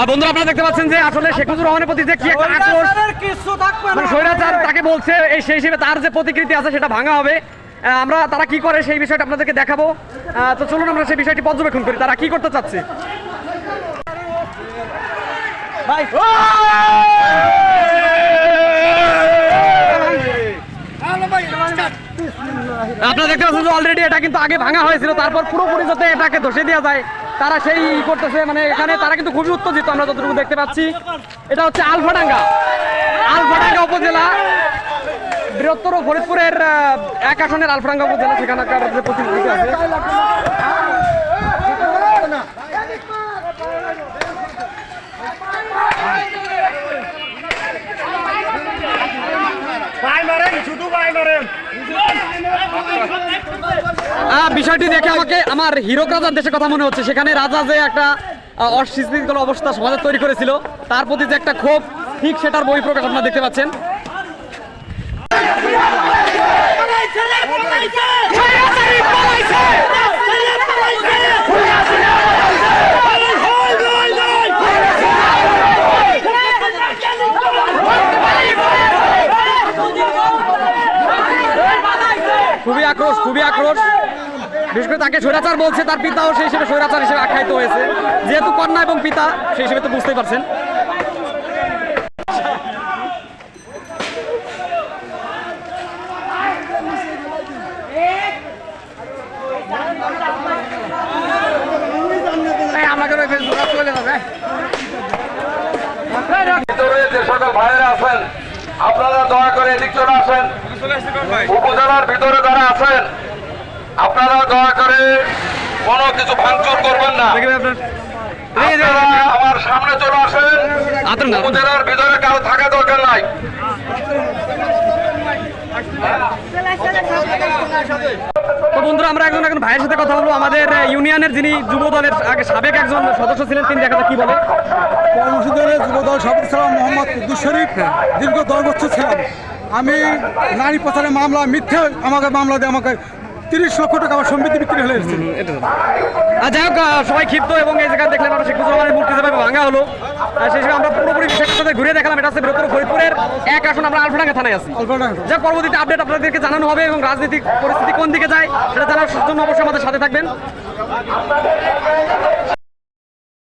আর বন্ধুরা আপনারা দেখতে পাচ্ছেন যে আসলে শেখ মুজিবুর রহমানের প্রতি যে কি একটা আক্রোশ মানে স্বৈরাচার তাকে বলছে এই সেই হিসেবে তার যে প্রতিকৃতি আছে সেটা ভাঙা হবে। আমরা তারা কি করে সেই বিষয়টা আপনাদেরকে দেখাবো। তো চলুন আমরা সেই বিষয়টি পর্যবেক্ষণ করি। তারা কি করতে চাচ্ছে? আপনারা দেখতে পাচ্ছেন অলরেডি এটা কিন্তু আগে ভাঙা হয়েছিল তারপর পুরোপুরি যাতে এটাকে ধসে দেওয়া যায়। তারা সেই ই করতেছে মানে এখানে তারা কিন্তু খুবই উত্তেজিত আমরা যতটুকু দেখতে পাচ্ছি এটা হচ্ছে আলফাডাঙ্গা আলফাডাঙ্গা উপজেলা বৃহত্তর ফরিদপুরের এক আসনের আলফাডাঙ্গা উপজেলা সেখানকার যে প্রতিনিধি আছে ভাই মারেন শুধু ভাই মারেন বিষয়টি দেখে আমাকে আমার হিরো রাজার দেশের কথা মনে হচ্ছে। সেখানে রাজা যে একটা আহ, অবস্থা সমাজে তৈরি করেছিল তার প্রতি যে একটা ক্ষোভ ঠিক সেটার বই প্রকাশ আপনারা দেখতে পাচ্ছেন। খুবই আক্রোশ খুবই আক্রোশ। বিশেষ করে তাকে স্বৈরাচার বলছে তার পিতাও সেই হিসেবে স্বৈরাচার হিসেবে আখ্যায়িত হয়েছে। যেহেতু কন্যা এবং পিতা সেই হিসেবে তো বুঝতেই পারছেন। ভিতরে যে সকল ভাইয়েরা আছেন আপনারা দয়া করে এদিক চলে আসেন। উপজেলার ভিতরে যারা আছেন আপনারা দয়া করে কোনো কিছু ভাঙচুর করবেন না। আমার সামনে চলে আসেন। উপজেলার ভিতরে কারও থাকা দরকার নাই। তো বন্ধুরা আমরা একজন এখন ভাইয়ের সাথে কথা বলব। আমাদের ইউনিয়নের যিনি যুব দলের আগে সাবেক একজন সদস্য ছিলেন তিনি দেখা কি বলে। কর্মসূচিতে যুবদল সভাপতি ছিলাম মোহাম্মদ কুদ্দুস শরীফ। দীর্ঘ দশ বছর ছিলাম। আমি নারী প্রচারের মামলা মিথ্যে আমাকে মামলা দিয়ে আমাকে তিরিশ লক্ষ টাকা আমার সম্পত্তি বিক্রি হয়ে এসেছে। আর যাই হোক সবাই ক্ষিপ্ত এবং এই জায়গায় দেখলেন আমরা শেখ মুজিবুর মূর্তি যেভাবে ভাঙা হলো। আর সেই আমরা পুরোপুরি বিষয়টার সাথে ঘুরে দেখালাম এটা আছে বৃহত্তর ফরিদপুরের এক আসন আমরা আলফাডাঙ্গা থানায় আছি। যা পরবর্তীতে আপডেট আপনাদেরকে জানানো হবে এবং রাজনৈতিক পরিস্থিতি কোন দিকে যায় সেটা জানার জন্য অবশ্যই আমাদের সাথে থাকবেন।